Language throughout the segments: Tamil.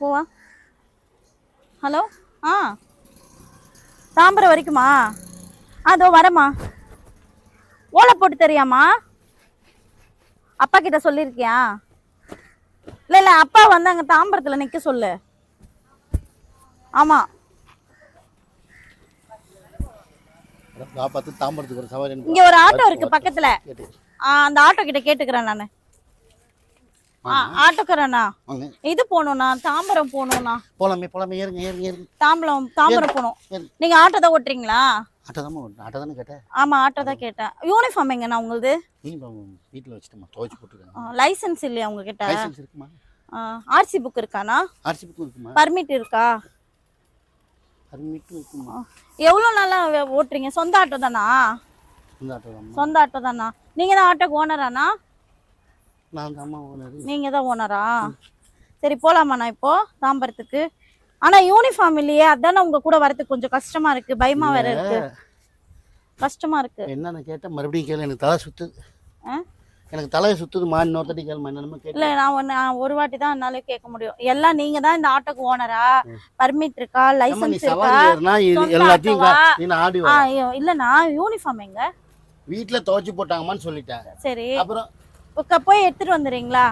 போவா. ஹலோ? ஆ. தாம்பரம் வரைக்குமா? அதோ வரேம்மா. ஓலை போட்டு தெரியாமா அப்பா கிட்ட சொல்லியிருக்கியா இல்லை இல்லை அப்பா வந்து அங்கே தாம்பரத்தில் நிற்க சொல்லு. ஆமாம் இங்கே ஒரு ஆட்டோ இருக்கு பக்கத்தில். அந்த ஆட்டோ கிட்ட கேட்டுக்கிறேன் நான். ஆட்டோக்காரண்ணா இது போகணுண்ணா தாம்பரம் போகணுண்ணா போலாமே போலாமே. ஏறுங்க ஏறுங்க ஏறுங்க. தாம்பரம் தாம்பரம் போகணும். நீங்க ஆட்டோ தான் ஓட்டுறீங்களா? ஆட்டோ தான் ஆட்டோ தானே கேட்டேன். ஆமா ஆட்டோ தான் கேட்டேன். யூனிஃபார்ம் எங்கண்ணா உங்களுது? வீட்டில் வச்சுட்டோமா துவைச்சு போட்டுருக்காங்க. லைசென்ஸ் இல்லையா உங்ககிட்ட? லைசன்ஸ் இருக்குமா? ஆர்சி புக் இருக்காண்ணா ஆர்சி புக்கும் இருக்குமா? பர்மிட் இருக்கா? இருக்குமா? எவ்வளோ நாளா ஓட்டுறீங்க? சொந்த ஆட்டோ தானா? சொந்த ஆட்டோ தானா? நீங்க தான் ஆட்டோக்கு ஓனராண்ணா நான் தான் அம்மா ஓனர் நீங்க தான் ஓனரா சரி போலாமாண்ணா இப்போ? தாம்பரத்துக்கு. ஆனா யூனிஃபார்ம் இல்லையே. அதானே உங்க கூட வரதுக்கு கொஞ்சம் கஷ்டமா இருக்கு. பயமா வேற இருக்கு. கஷ்டமா இருக்கு. என்னன்னு கேட்டேன் மறுபடியும் கேளு. எனக்கு தலை சுத்துது. ஆ? எனக்கு தலையை சுத்துதுமா இன்னொருத்தட்டி கேளுமா என்னென்னமோ கேட்டு. இல்ல நான் ஒன்னு நான் ஒரு வாட்டி தான் என்னால கேட்க முடியும். எல்லாம் நீங்க தான் இந்த ஆட்டோக்கு ஓனரா பர்மிட் இருக்கா? லைசென்ஸ் இருக்கா? எல்லாத்தையும் நீ ஆடி இல்லண்ணா யூனிஃபார்ம் எங்க? வீட்டில் துவைச்சு போட்டாங்கம்மான்னு சொல்லிட்டேன். சரி. அப்புறம் போய் எடுத்துட்டு வந்துடுறீங்களா?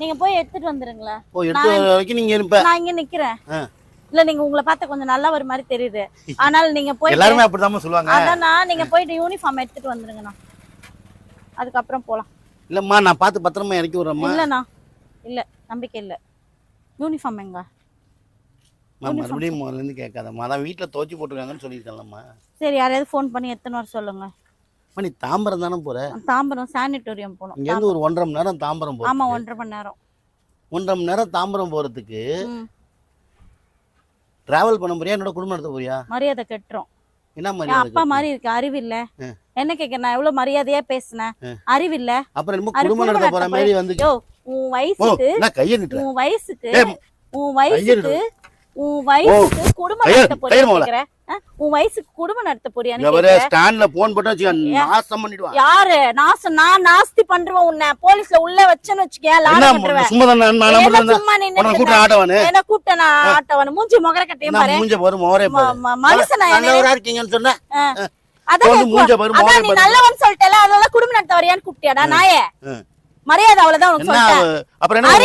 நீங்க போய் எடுத்துட்டு வந்துருங்களா ஓ எடுத்து வர வரைக்கும் நீங்க இருப்ப. நான் இங்க நிக்கிறேன். இல்ல நீங்க உங்களை பார்த்தா கொஞ்சம் நல்லா ஒரு மாதிரி தெரியுது. ஆனால் நீங்க போய் எல்லாருமே அப்படிதாம்மா சொல்லுவாங்க. அதானா நீங்க போயிட்டு யூனிஃபார்ம் எடுத்துட்டு வந்துருங்கண்ணா அதுக்கப்புறம் போலாம். இல்லம்மா நான் பார்த்து பத்திரமா இறக்கி விடுறேம்மா. இல்லண்ணா. இல்ல நம்பிக்கை இல்ல. யூனிஃபார்ம் எங்க? நான் மறுபடியும் முதல்ல இருந்து கேட்காதம்மா. அதான் வீட்டில் துவைச்சு போட்டுருக்காங்கன்னு சொல்லியிருக்கேன்லம்மா. சரி யாரையாவது ஃபோன் பண்ணி எத்தனை வர சொல்லுங்க. நீ தாம்பரம் தானே போற? தாம்பரம் சானிட்டோரியம் போகணும். இங்கேருந்து ஒரு ஒன்றரை மணி நேரம் தாம்பரம் போகிறோம் ஆமா ஒன்றரை மணி நேரம். ஒன்றரை மணி நேரம் தாம்பரம் போகிறதுக்கு ம், டிராவல் பண்ண போறியா? என்னோட குடும்பம் நடத்த போறியா? மரியாதை கெட்டுரும் என்ன என் மரியாதை அப்பா? மாதிரி இருக்கு அறிவு இல்ல. என்ன கேட்க நான் எவ்வளவு மரியாதையா பேசினேன்? அறிவு இல்ல. அப்புறம் என்னமோ குடும்பம் நடத்த போற மாதிரி வந்து உன் வயசுக்கு நான் கையை நிட்டுறேன் உன் வயசுக்கு உன் வயசுக்கு உன் வயசுக்கு குடும்பம் நடத்த போறியா உன் வயசுக்கு குடும்பம் நடத்த போறியான்னு. ஸ்டாண்ட்ல போன் போட்டு வச்சுக்க நாசம் பண்ணிடுவான் யாரு? நாசம் நான் நாஸ்தி பண்றவன் உன்னை. போலீஸ்ல உள்ள வச்சேன்னு வச்சுக்க லாட கட்டுருவேன் சும்மா நான் மட்டும் சும்மா நீ உனக்கு நின்னுட்டு கூட்ட ஆட்டவானு? என்ன கூப்பிட்ட நான் ஆட்டவன. மூஞ்சி முகர கட்டியும் நான் பாரு. மூஞ்ச பாரு மோரே ம- பாரு. மனுஷனா என்ன? நல்லவரா இருக்கீங்கன்னு சொன்ன அதான் மூஞ்ச பாரு, நீ பாரு. நல்லவன் சொல்லிட்டல அதனால குடும்ப நடத்த வரையான்னு கூப்பிட்டியாடா நாயே. மரியாதை அவ்வளவுதான் உனக்கு சொல்லிட்டேன். அப்புறம் என்ன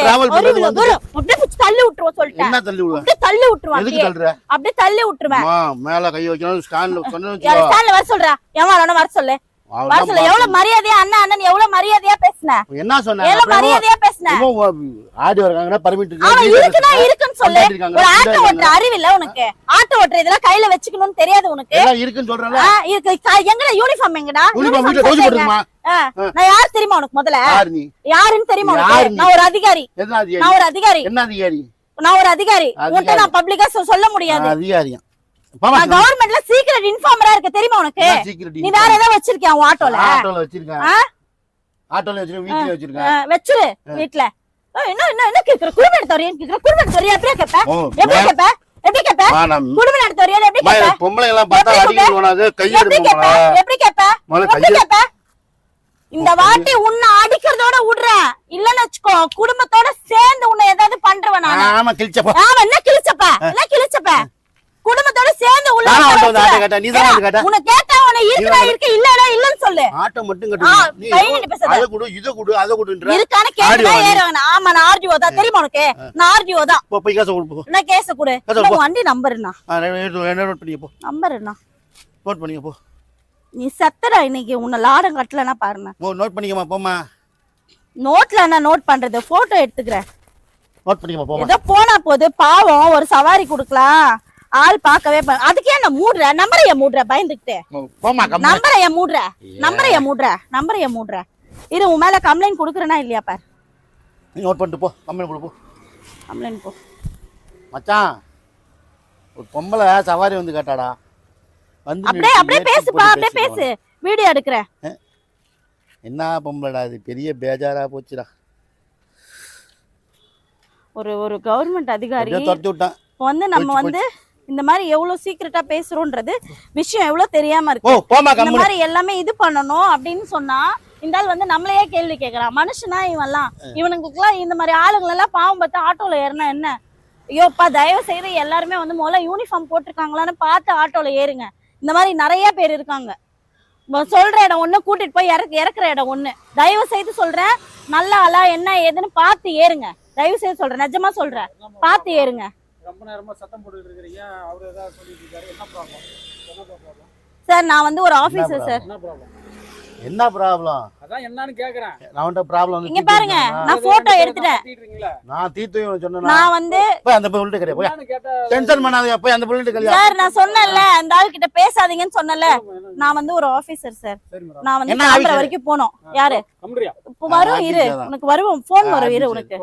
டிராவல் பண்றது. அப்படியே பிடிச்சு தள்ளி விட்டுருவோம் சொல்லிட்டேன். என்ன தள்ளி விடுவேன் அப்படியே தள்ளி விட்டுருவான் எதுக்கு. தள்ளுற? அப்படியே தள்ளி விட்டுருவேன். மேல கை வைக்கணும் ஸ்டாண்ட்ல சொன்னு ஸ்டாண்ட்ல வர சொல்றா. வரணும் வர சொல்லு. எவ்வளவு மரியாதையா அண்ணா அண்ணன் எவ்வளவு மரியாதையா பேசுன? என்ன சொன்ன எவ்வளவு மரியாதையா பேசுன? பர்மிட் இருக்குன்னா இருக்குன்னு சொல்லு. ஒரு ஆட்டோ ஓட்டுற அறிவு இல்ல உனக்கு. ஆட்டோ ஓட்டுற இதெல்லாம் கையில வச்சுக்கணும்னு தெரியாது உனக்கு. எல்லாம் இருக்குன்னு சொல்றல ஆ, இருக்கு. க- எங்கடா யூனிஃபார்ம் எங்கடா? யூனிஃபார்ம் தோச்சு? போட்டுருமா நான் யார் தெரியுமா உனக்கு முதல்ல? யாருன்னு தெரியுமா உனக்கு? நீ? நான் ஒரு அதிகாரி. நான் ஒரு அதிகாரி. என்ன அதிகாரி? நான் ஒரு அதிகாரி. உன்கிட்ட. நான் பப்ளிக்கா சொல்ல முடியாது. அதிகாரியா? நான் கவர்மெண்ட்ல சீக்கிரம் இன்ஃபார்மரா இருக்க தெரியுமா உனக்கு? நீ வேற ஏதாவது வச்சிருக்கியா உன் ஆட்டோல ஆட்டோல வச்சிருக்கேன்? ஆட்டோல வச்சிருக்கேன் வீட்டுல ஆ, வச்சிருக்கேன். வச்சிரு வீட்ல. என்ன என்ன என்ன கேக்குற? குடும்பம் நடத்த வரையா? கேக்குற? குடும்பம் நடத்த வரையா? எப்படி கேப்ப? எப்படி கேப்ப? எப்படி கேப்ப? மா, நான் குடும்பம் நடத்த வரையா? எப்படி கேப்ப? பொம்பளை எல்லாம் பார்த்தா அடிக்க எப்படி கையெடுப்போம் கேப்ப? எப்படி கேப்ப? எப்படி கையை கேப்ப? இந்த வாட்டி உன்னை அடிக்கிறதோட விடுறேன் இல்லன்னு வச்சுக்கோ குடும்பத்தோட சேர்ந்து உன்னை ஏதாவது பண்றவன் ஆமா கிழிச்சப்பா. ஆமா என்ன கிழிச்சப்ப? என்ன கிழிச்சப்ப? குடும்பத்தோட சேர்ந்து உள்ள உட்கார வந்து ஆட்டோ. கேட்டா நீ தான் வந்து கேட்ட உன்னை கேட்டா உன்னை இருக்குடா இருக்கு இல்லடா இல்லன்னு சொல்லு. ஆட்டோ மட்டும் கட்டு. நீ. அதை கொடு இதை கொடு அதை கொடுன்ற. இருக்கான. ஏறுவேன். ஆமா நான் ஆர்ஜிஓ தான் தெரியுமா உனக்கு? நான் ஆர்ஜிஓ தான் போ போய் கொடு கொடு. உன் வண்டி நோட் பண்ணிக்க போ. நம்பருண்ணா நோட் பண்ணிக்க போ. நீ செத்தடா இன்னைக்கு. உன்னை லாடம் கட்டலன்னா பாருண்ணா. ஓ நோட் பண்ணிக்கமா போமா நோட்ல நான் நோட் பண்றது? போட்டோ எடுத்துக்கிறேன். நோட் பண்ணிக்கமா போமா ஏதோ போனா போது பாவம் ஒரு சவாரி குடுக்கலாம். ஆள் பார்க்கவே அதுக்கு நான் மூடுற? நம்பரை ஏன் மூடுற பயந்துக்கிட்டு நம்பரை ஏன் மூடுற. நம்பரை ஏன் மூடுற. நம்பரை ஏன் மூடுற. இரு உன் மேல கம்ப்ளைண்ட் கொடுக்குறேனா இல்லையா பார்? நீ நோட் பண்ணிட்டு போ. கம்பெனி கொடு போ. கம்ப்ளைண்ட் போ. மச்சான் ஒரு பொம்பளை சவாரி வந்து கேட்டாடா. வந்து அப்படியே அப்படியே பேசுப்பா அப்படியே பேசு. வீடியோ எடுக்கிறேன். என்ன பொம்பளைடா இது? பெரிய பேஜாரா போச்சுடா. ஒரு ஒரு கவர்மெண்ட் அதிகாரி வந்து நம்ம வந்து இந்த மாதிரி எவ்வளவு சீக்கிரட்டா பேசுறோன்றது விஷயம் எவ்வளவு தெரியாம இருக்கு. இந்த மாதிரி எல்லாமே இது பண்ணணும் அப்படின்னு சொன்னா இந்த ஆள் வந்து நம்மளையே கேள்வி கேக்குறான் மனுஷனா இவன்லாம். இவனுங்களுக்குலாம் இந்த மாதிரி ஆளுங்களெல்லாம் பாவம் பார்த்து ஆட்டோல ஏறினா என்ன? ஐயோப்பா தயவு செய்து எல்லாருமே வந்து முதல்ல யூனிஃபார்ம் போட்டிருக்காங்களான்னு பார்த்து ஆட்டோல ஏறுங்க. இந்த மாதிரி நிறைய பேர் இருக்காங்க. சொல்ற இடம் ஒண்ணு கூட்டிட்டு போய் இறக்கு இறக்குற இடம் ஒண்ணு. தயவு செய்து சொல்றேன் நல்ல ஆளா என்ன ஏதுன்னு பார்த்து ஏறுங்க. தயவு செய்து சொல்றேன் நிஜமா சொல்றேன். பார்த்து ஏறுங்க. ரொம்ப நேரமா சத்தம் போட்டுட்டு இருக்கிறீங்க. அவர் ஏதாவது சொல்லிட்டு இருக்காரு. என்ன ப்ராப்ளம் என்ன ப்ராப்ளம் சார் நான் வந்து ஒரு ஆபீசர் சார். என்ன ப்ராப்ளம் என்ன ப்ராப்ளம் அதான் என்னன்னு கேக்குறேன். நான் ப்ராப்ளம் இங்க பாருங்க நான் போட்டோ எடுத்துட்டேன். நான் தீர்த்து சொன்னேன்? நான் வந்து போய் அந்த பொருள்கிட்ட கிடையாது போய். டென்ஷன் பண்ணாதீங்க போய் அந்த பொருள்கிட்ட கிடையாது சார் நான் சொன்னேன்ல அந்த ஆள் கிட்ட பேசாதீங்கன்னு சொன்னல நான் வந்து ஒரு ஆபீசர் சார். நான் வந்து officer? வரைக்கும் போனோம். யாரு? இப்போ வரும் இரு. உனக்கு வருவோம். போன் வரும் இரு. உனக்கு.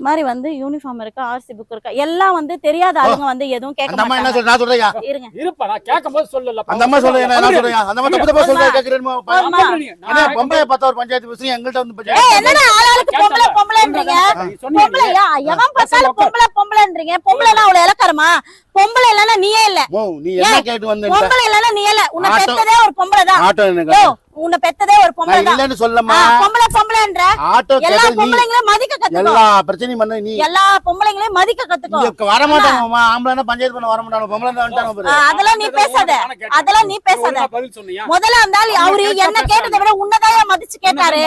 மாதிரி வந்து யூனிஃபார்ம் இருக்கா ஆர்சி புக் இருக்கா எல்லாம் வந்து தெரியாத ஆளுங்க வந்து எதுவும் கேட்க அந்த அம்மா என்ன சொல்ற நான் சொல்றேன் இருங்க. இருப்பா நான் கேட்கும் போது சொல்லல. அந்த அம்மா சொல்றேன் நான் சொல்றேன் அந்த அம்மா தப்பு தப்பா சொல்றேன் ஆமா. கேக்குறேன். என்ன பொம்பளை பார்த்தா ஒரு பஞ்சாயத்து பேசுறீங்க எங்கள்கிட்ட வந்து ஏய் பஞ்சாயத்து என்னடா ஆளாளுக்கு பொம்பளை பொம்பளைன்றீங்க? பொம்பளையா? எவன் பார்த்தாலும் பொம்பளை பொம்பளைன்றீங்க. பொம்பளைனா அவ்வளவு இலக்காரமா? பொம்பளை இல்லைன்னா நீயே இல்ல. ஓ நீ என்ன கேட்டு வந்த பொம்பளை இல்லைன்னா நீ இல்ல. உன்னை பெத்ததே ஒரு பொம்பளை தான் ஆட்டோ எனக்கு உன்னை பெத்ததே ஒரு பொம்பளை இல்லன்னு சொல்லமா பொம்பளை பொம்பளைன்ற. ஆட்டோ எல்லா பொம்பளைங்களையும் மதிக்க கத்துக்கோ. எல்லா பிரச்சனையும் பண்ண நீ. எல்லா பொம்பளைங்களையும் மதிக்க கத்துக்கோ. வர மாட்டாங்கம்மா ஆம்பளை பஞ்சாயத்து பண்ண வர மாட்டாங்க பொம்பளை தான் வந்துட்டாங்க அதெல்லாம் நீ பேசாத. அதெல்லாம் நீ பேசாத. பதில் சொன்னியா? முதல்ல இருந்தாலும் அவரு என்ன கேட்டதை விட உன்னதான் மதிச்சு கேட்டாரு.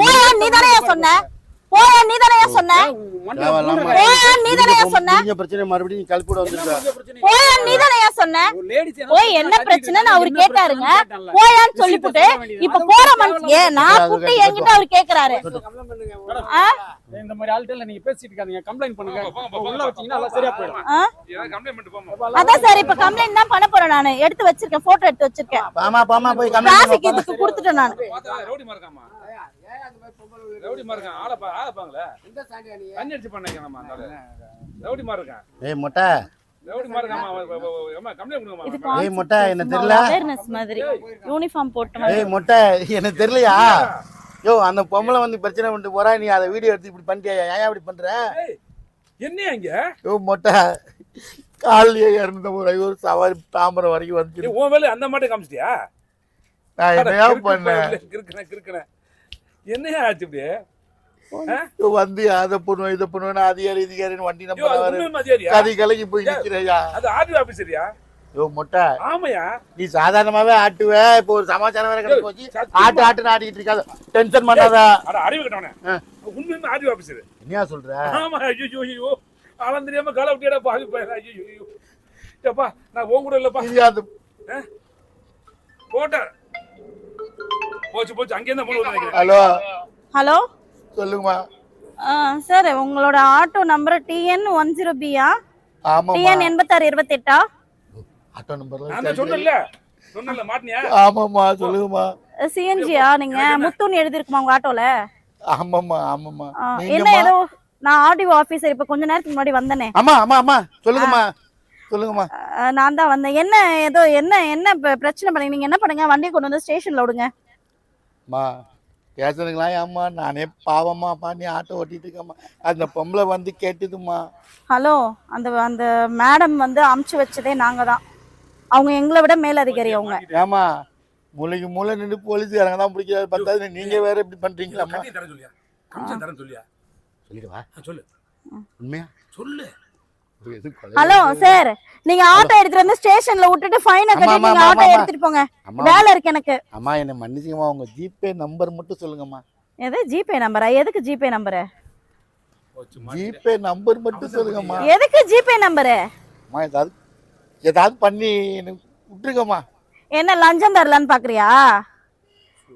போயா நீ தானே சொன்ன? போயா நீ தானே சொன்ன? போயா நீ தானே சொன்ன? பிரச்சனை மறுபடியும் நீ கல்பூட வந்துருக்க போயா நீ தானே சொன்ன போய் என்ன பிரச்சனைன்னு அவரு கேட்டாருங்க. போயான்னு சொல்லிப்புட்டு இப்ப போற மனுஷன் ஏன் நான் கூப்பிட்டு என்கிட்ட அவரு கேக்குறாரு. ஆ? இந்த மாதிரி ஆள்கிட்ட நீங்க பேசிட்டு இருக்காதீங்க கம்ப்ளைண்ட் பண்ணுங்க உள்ள வச்சீங்கன்னா சரியா போயிடும். அதான் சார் இப்ப கம்ப்ளைண்ட் தான் பண்ண போறேன் நானு. எடுத்து வச்சிருக்கேன் போட்டோ எடுத்து வச்சிருக்கேன். பாமா பாமா போய் டிராபிக் கம்மி இதுக்கு கொடுத்துட்டேன் நான். பார்த்தா ரவுடி மார்க்காமா ரவுடி மார்க்கான் ஆளை பா ஆளை பாங்களே தண்ணி அடிச்சு பண்ணாங்க நம்ம அந்த ஆளு. ரவுடி மார்க்கான் ஏய் மொட்டை. ஏய் மொட்டை என்ன தெரியல? அவேர்னஸ் மாதிரி. யூனிஃபார்ம் போட்டு ஏய் மொட்டை எனக்கு தெரியலையா? யோ அந்த பொம்பளை வந்து பிரச்சனை பண்ணிட்டு போறா நீ அதை வீடியோ எடுத்து இப்படி பண்ணிட்டியா? ஏன் இப்படி பண்ற? என்ன இங்க? யோ மொட்டை காலையே இறந்த ஒரு ஐநூறு சவாரி தாம்பரம் வரைக்கும் நீ வந்துச்சு உன் வேலை அந்த மாட்டே காமிச்சிட்டியா? நான் என்னையா பண்ணேன். கிறுக்குறேன் கிறுக்குறேன் என்னையா ஆச்சு இப்படி? யோ, வந்து அதை பண்ணுவேன் இதை பண்ணுவேன் அதிகாரி இதுகாரின்னு வண்டி அது நம்பர் கதை கலக்கி போய் நிக்கிறையா? அது ஆர்டிஓ ஆபீசரியா? யோ மொட்டை. ஆமையா? நீ சாதாரணமாவே ஆட்டுவ இப்போ ஒரு சமாச்சாரம் வேற கிடைச்சு போச்சு. ஆட்டு ஆட்டுன்னு ஆட்டிக்கிட்டு இருக்காத. டென்ஷன் பண்ணாத. அட அறிவு கட்டவனே. உண்மையுமே ஆர்டிஓ ஆபீசர். என்னையா சொல்ற? ஆமா ஐயோ ஐயோ ஆளம் தெரியாம காலை விட்டியடா பாவி பையன் ஐயோ ஐயோ ஏப்பா நான் உன் கூட இல்லப்பா. இது அந்த போட்டேன். போச்சு போச்சு. அங்கே தான் போன ஹலோ? ஹலோ? சொல்லுங்கம்மா. சார் உங்களோட auto number TN one zero பியா டிஎன் எண்பத்தாறு இருபத்தெட்டா? Auto number மாட்டினியா? ஆமாம்மா சொல்லுங்கம்மா. சிஎன்ஜியா நீங்க? முத்துன்னு எழுதிருக்குமா உங்க ஆட்டோல ஆமாம்மா ஆமாம்மா. ஆ, என்ன ஏதோ நான் ஆர்டிஓ ஆபீசர் இப்ப கொஞ்ச நேரத்துக்கு முன்னாடி வந்தனே. ஆமா ஆமா ஆமா. சொல்லுங்கம்மா. சொல்லுங்கம்மா. நான் தான் வந்தேன். என்ன ஏதோ என்ன என்ன பிரச்சனை பண்ணீங்க? நீங்க என்ன பண்ணுங்க? வண்டியை கொண்டு வந்து ஸ்டேஷன்ல விடுங்க. அம்மா பேசுறீங்களா அம்மா நானே பாவம்மாப்பா நீ ஆட்டோ ஓட்டிட்டு இருக்கம்மா அந்த பொம்பளை வந்து கேட்டுதும்மா. ஹலோ அந்த அந்த மேடம் வந்து அமுச்சு வச்சதே நாங்க தான் அவங்க எங்களை விட மேலதிகாரி அவங்க. ஏமா மூளைக்கு மூளை நின்று போலீஸ்காரங்க தான் பிடிக்காது பத்தாவது நீங்க வேற இப்படி பண்றீங்களாம்மா? சொல்லிடுவா. சொல்லு. உண்மையா? சொல்லு. ஹலோ சார் நீங்க ஆட்டோ எடுத்துட்டு வந்து ஸ்டேஷன்ல விட்டுட்டு ஃபைனை கட்டி நீங்க ஆட்டோ. எடுத்துட்டு போங்க. வேலை இருக்கு எனக்கு. அம்மா என்னை மன்னிச்சுக்கம்மா. உங்க ஜிபே நம்பர் மட்டும் சொல்லுங்கம்மா. எது? ஜிபே நம்பரா எதுக்கு ஜிபே நம்பரு ஜிபே நம்பர் மட்டும் சொல்லுங்கம்மா. எதுக்கு ஜிபே நம்பரு அம்மா ஏதாவது ஏதாவது பண்ணி எனக்கு விட்டுருக்கம்மா என்ன லஞ்சம் தரலான்னு பாக்குறியா?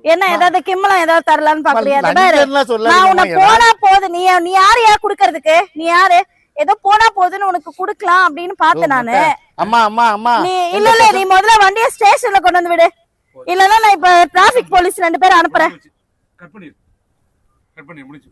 என்ன ஏதாவது கிம்மலம் ஏதாவது தரலான்னு பாக்குறியா? நான் உன்னை போனா போகுது நீ நீ யாரு யார் குடுக்கறதுக்கு? நீ யாரு? ஏதோ போனா போகுதுன்னு உனக்கு குடுக்கலாம் அப்படின்னு பார்த்தேன் நானு. அம்மா அம்மா அம்மா. நீ இல்ல இல்ல நீ முதல்ல வண்டியை ஸ்டேஷன்ல கொண்டு வந்து விடு. இல்லன்னா நான் இப்ப டிராபிக் போலீஸ் ரெண்டு பேரும் அனுப்புறேன். கட் பண்ணிரு கட் பண்ணி முடிச்சு.